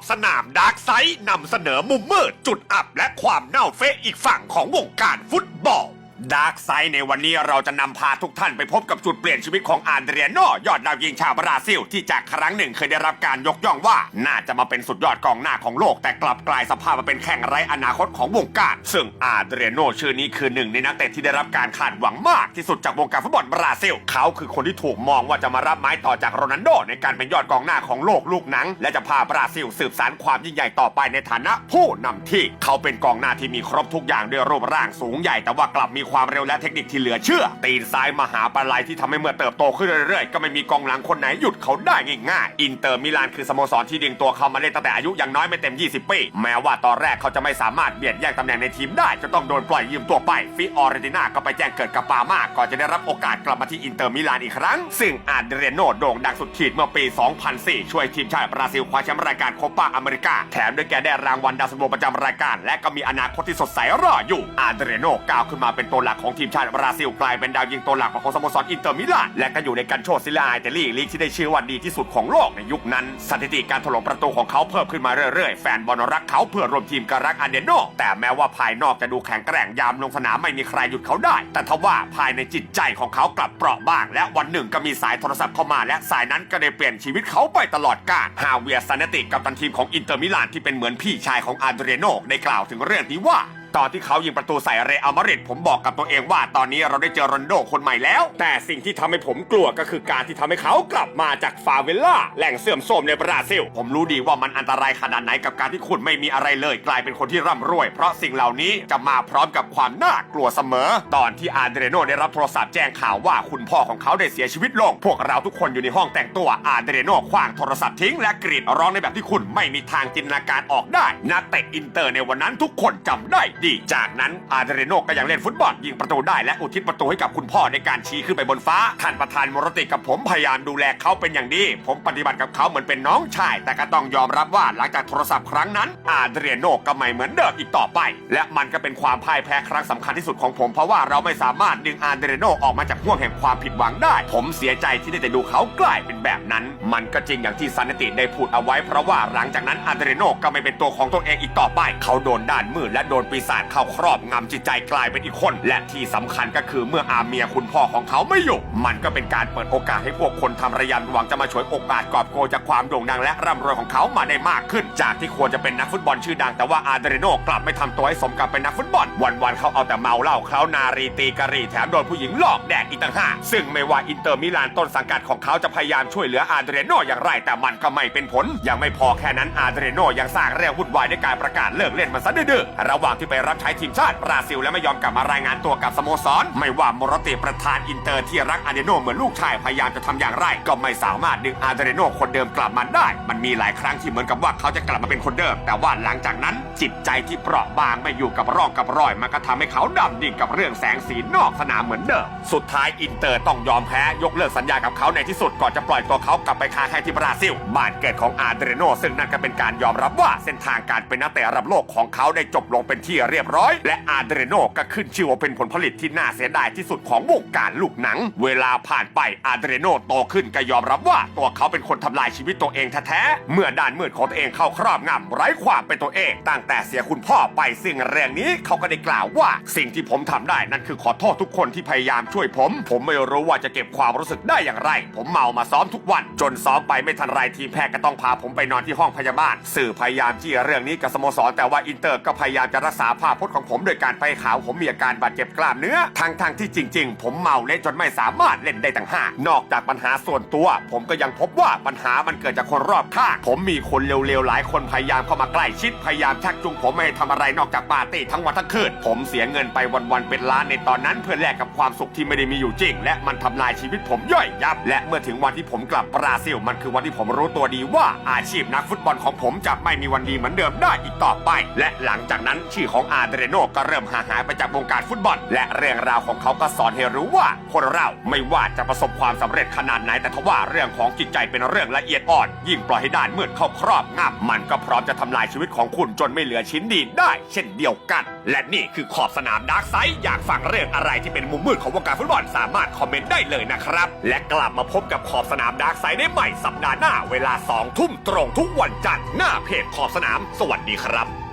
อบสนามดาร์กไซด์นำเสนอมุมมืดจุดอับและความเน่าเฟะอีกฝั่งของวงการฟุตบอล ดาร์กไซด์ในวันนี้เราจะนำพาทุกท่านไปพบกับจุดเปลี่ยนชีวิตของอันเดรียโนยอดดาวยิงชาวบราซิล ที่จากครั้งหนึ่งเคยได้รับการยกย่องว่า น่าจะมาเป็นสุดยอดกองหน้าของโลก แต่กลับกลายสภาพมาเป็นแข่งไร้อนาคตของวงการ ซึ่งอาเดรียโนชื่อนี้คือหนึ่งในนักเตะที่ได้รับการคาดหวังมากที่สุดจากวงการฟุตบอลบราซิล เขาคือคนที่ถูกมองว่าจะมารับไม้ต่อจากโรนัลโดในการเป็นยอดกองหน้าของโลกลูกหนัง และจะพาบราซิลสืบสานความยิ่งใหญ่ต่อไปในฐานะผู้นำที่ เขาเป็นกองหน้าที่มีครบทุกอย่างด้วยรูปร่างสูงใหญ่แต่ว่ากลับมีความเร็วและเทคนิคที่เหลือเชื่อ ตีนซ้ายมหาปลายที่ทำให้เมื่อเติบโตขึ้นเรื่อยๆ ก็ไม่มีกองหลังคนไหนหยุดเขาได้ง่ายๆ อินเตอร์มิลานคือสโมสรที่ดึงตัวเขามาเล่นตั้งแต่อายุยังน้อยไม่เต็ม 20 ปี แม้ว่าตอนแรกเขาจะไม่สามารถเบียดแย่งตำแหน่งในทีมได้จะต้องโดนปล่อยยืมตัวไปฟิออเรติน่าก็ไปแจ้งเกิดกับปามาก่อนจะได้รับโอกาสกลับมาที่อินเตอร์มิลานอีกครั้ง ซึ่งอาเดเรโนโด่งดังสุดขีดเมื่อปี 2004 ช่วยทีมชาติบราซิลคว้าแชมป์รายการโคปาอเมริกา แถมด้วยแกได้รางวัลดาวซันโวประจำรายการ และก็มีอนาคตที่สดใสรออยู่อาดเรโนก้าวขึ้นมาเป็นตัวหลักของทีมชาติบราซิลกลายเป็นดาวยิงตัวหลักของสโมสรอินเตอร์มิลานและก็อยู่ในกันโชซิลาอิตาลีลีกที่ได้ชื่อว่าดีที่สุดของโลกในยุคนั้น สถิติการถล่มประตูของเขาเพิ่มขึ้นมาเรื่อยๆ แฟนบอลรักเขาเพื่อรวมทีมกับรักอาเดโนแต่แม้ว่าภายนอกจะดูแข็งแกร่งยามลงสนามไม่มีใครหยุดเขาได้ แต่ทว่าภายในจิตใจของเขากลับเปราะบาง และวันหนึ่งก็มีสายโทรศัพท์เข้ามา และสายนั้นก็ได้เปลี่ยนชีวิตเขาไปตลอดกาลฮาเวียร์ซานติกับตันทีมของอินเตอร์มิลานที่เป็นเหมือนพี่ชายของอาเดเรโนได้กล่าวถึงเรื่องนี้ว่า ตอนที่เขายิงประตูใส่เรอัลมาดริดผมบอกกับตัวเองว่าตอนนี้เราได้เจอโรนโดคนใหม่แล้ว แต่สิ่งที่ทำให้ผมกลัวก็คือการที่ทำให้เขากลับมาจากฟาเวลล่าแหล่งเสื่อมโทรมในบราซิล ผมรู้ดีว่ามันอันตรายขนาดไหนกับการที่คุณไม่มีอะไรเลย กลายเป็นคนที่ร่ำรวย เพราะสิ่งเหล่านี้จะมาพร้อมกับความน่ากลัวเสมอ ตอนที่อาเดเรโนได้รับโทรศัพท์แจ้งข่าวว่าคุณพ่อของเขาได้เสียชีวิตลง พวกเราทุกคนอยู่ในห้องแต่งตัวอาเดเรโนคว้างโทรศัพท์ทิ้งและกรีดร้องในแบบที่คุณไม่มีทางจินตนาการออกได้นักเตะอินเตอร์ในวันนั้นทุกคนจำได้ดี จากนั้นอาเดเรโนก็ยังเล่นฟุตบอลยิงประตูได้และอุทิศประตูให้กับคุณพ่อในการชี้ขึ้นไปบนฟ้าท่านประธานมรติกับผมพยายามดูแลเขาเป็นอย่างดี ผมปฏิบัติกับเขาเหมือนเป็นน้องชาย แต่ก็ต้องยอมรับว่าหลังจากโทรศัพท์ครั้งนั้น อาเดเรโนก็ไม่เหมือนเดิมอีกต่อไป และมันก็เป็นความพ่ายแพ้ครั้งสำคัญที่สุดของผม เพราะว่าเราไม่สามารถดึงอาเดเรโนออกมาจากห่วงแห่งความผิดหวังได้ ผมเสียใจที่ได้แต่ดูเขากลายเป็นแบบนั้น มันก็จริงอย่างที่ซันนติได้พูดเอาไว้เพราะว่าหลังจากนั้นอาเดเรโนก็ไม่เป็นตัวของตัวเองอีกต่อไป เขาโดนด้านมืดและโดนปีศาจเข้าครอบงำจิตใจกลายเป็นอีกคน และที่สำคัญก็คือเมื่ออาเมียคุณพ่อของเขาไม่อยู่ มันก็เป็นการเปิดโอกาสให้พวกคนทำระยำหวังจะมาฉวยโอกาสกอบโกยจากความโด่งดังและร่ำรวยของเขามาได้มากขึ้น จากที่ควรจะเป็นนักฟุตบอลชื่อดังแต่ว่าอาเดรโนกลับไม่ทำตัวให้สมกับเป็นนักฟุตบอล วันๆเขาเอาแต่เมาเหล้าเคล้านารีตีกะหรีแถมโดนผู้หญิงหลอกแดกอีกต่างหากซึ่งไม่ว่าอินเตอร์มิลานต้นสังกัดของเขาจะพยายามช่วยเหลืออาเดรโนอย่างไรแต่มันก็ไม่เป็นผล ยังไม่พอแค่นั้นอาเดรโนยังสร้างเรื่องวุ่นวายด้วยการประกาศเลิกเล่นมันซะดื้อๆระหว่างที่ไปรับใช้ทีมชาติบราซิล และไม่ยอมกลับมารายงานตัวกับสโมสร ไม่ว่ามรติประธานอินเตอร์ที่รักอาเดโนเหมือนลูกชายพยายามจะทำอย่างไร ก็ไม่สามารถดึงอาเดโนคนเดิมกลับมาได้ มันมีหลายครั้งที่เหมือนกับว่าเขาจะกลับมาเป็นคนเดิม แต่ว่าหลังจากนั้น จิตใจที่เปราะบางไม่อยู่กับร่องกับรอยมันก็ทำให้เขาดำดิ่งกับเรื่องแสงสีนอกสนามเหมือนเดิม สุดท้ายอินเตอร์ต้องยอมแพ้ยกเลิกสัญญากับเขาในที่สุดก่อนจะปล่อยตัวเขากลับไปค้าแค่ที่บราซิลบ้านเกิดของอาเดโนซึ่งนั่นก็เป็นการยอมรับว่าเส้นทางการเป็นนักเตะระดับโลกของเขาได้จบลงเป็นที่เรียบร้อย และอาเดโนก็ขึ้นชื่อว่าเป็นผลผลิตที่น่าเสียดายที่สุดของวงการลูกหนัง เวลาผ่านไปอาเดโนโตขึ้นก็ยอมรับว่าตัวเขาเป็นคนทำลายชีวิตตัวเองแท้ๆเมื่อด้านมืดของตัวเองเข้าครอบงำไร้ความเป็นตัวเอง ตั้งแต่เสียคุณพ่อไปซึ่งเรื่องนี้เขาก็ได้กล่าวว่า สิ่งที่ผมทำได้นั่นคือขอโทษทุกคนที่พยายามช่วยผม ผมไม่รู้ว่าจะเก็บความรู้สึกได้อย่างไร ผมเมามาซ้อมทุกวัน จนซ้อมไปไม่ทันไรทีมแพทย์ก็ต้องพาผมไปนอนที่ห้องพยาบาลสื่อพยายามจี้เรื่องนี้กับสโมสรแต่ว่าอินเตอร์ก็พยายามจะรักษาภาพพจน์ของผมโดยการไปข่าวผมมีอาการบาดเจ็บกล้ามเนื้อทั้งทงที่จริง ๆ ผมเมาเล่นจนไม่สามารถเล่นได้ต่างหากนอกจากปัญหาส่วนตัว ผมก็ยังพบว่าปัญหามันเกิดจากคนรอบข้างผมมีคนเร็วๆหลายคนพยายามเข้ามาใกล้ชิดพยายามชักจูงผมไม่ให้ทำอะไรนอกจากปาร์ตี้ทั้งวันทั้งคืนผมเสียเงินไปวันๆเป็นล้านในตอนนั้น เพื่อแลกกับความสุขที่ไม่ได้มีอยู่จริง และมันทำลายชีวิตผมย่อยยับ และเมื่อถึงวันที่ผมกลับบราซิลมันคือวันที่ผมรู้ตัวดีว่าอาชีพนักฟุตบอลของผมจะไม่มีวันดีเหมือนเดิมได้อีกต่อไป และหลังจากนั้นชื่อของอาเดรโนก็เริ่มห่างหายไปจากวงการฟุตบอล และเรื่องราวของเขาก็สอนให้รู้ว่า คนเราไม่ว่าจะประสบความสำเร็จขนาดไหนแต่ทว่าเรื่องของจิตใจเป็นเรื่องละเอียดอ่อน ยิ่งปล่อยให้ด้านมืดเข้าครอบงำมันก็พร้อมจะทำลายชีวิตของคุณจนไม่เหลือชิ้นดีได้ เช่นเดียวกัน และนี่คือขอบสนามดาร์กไซด์อยากฟังเรื่องอะไรที่เป็นมุมมืดของวงการฟุตบอลสามารถคอมเมนต์ได้เลยนะครับ และกลับมาพบกับขอบสนามดาร์กไซด์ได้ใหม่สัปดาห์หน้าเวลา2ทุ่มตรงทุกวันจันทร์หน้าเพจขอบสนาม สวัสดีครับ